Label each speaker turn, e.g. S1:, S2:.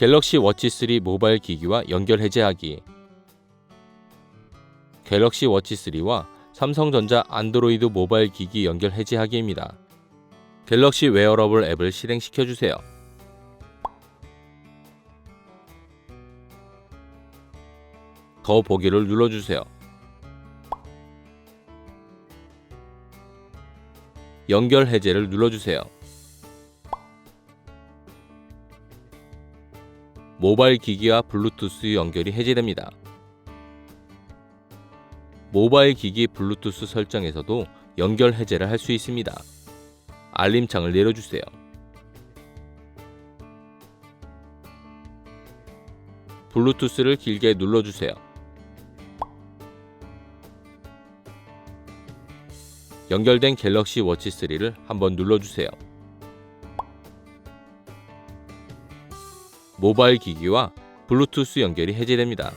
S1: 갤럭시 워치 3 모바일 기기와 연결 해제하기. 갤럭시 워치 3와 삼성전자 안드로이드 모바일 기기 연결 해제하기입니다. 갤럭시 웨어러블 앱을 실행시켜 주세요. 더 보기를 눌러주세요. 연결 해제를 눌러주세요. 모바일 기기와 블루투스 연결이 해제됩니다. 모바일 기기 블루투스 설정에서도 연결 해제를 할 수 있습니다. 알림창을 내려주세요. 블루투스를 길게 눌러주세요. 연결된 갤럭시 워치 3를 한번 눌러주세요. 모바일 기기와 블루투스 연결이 해제됩니다.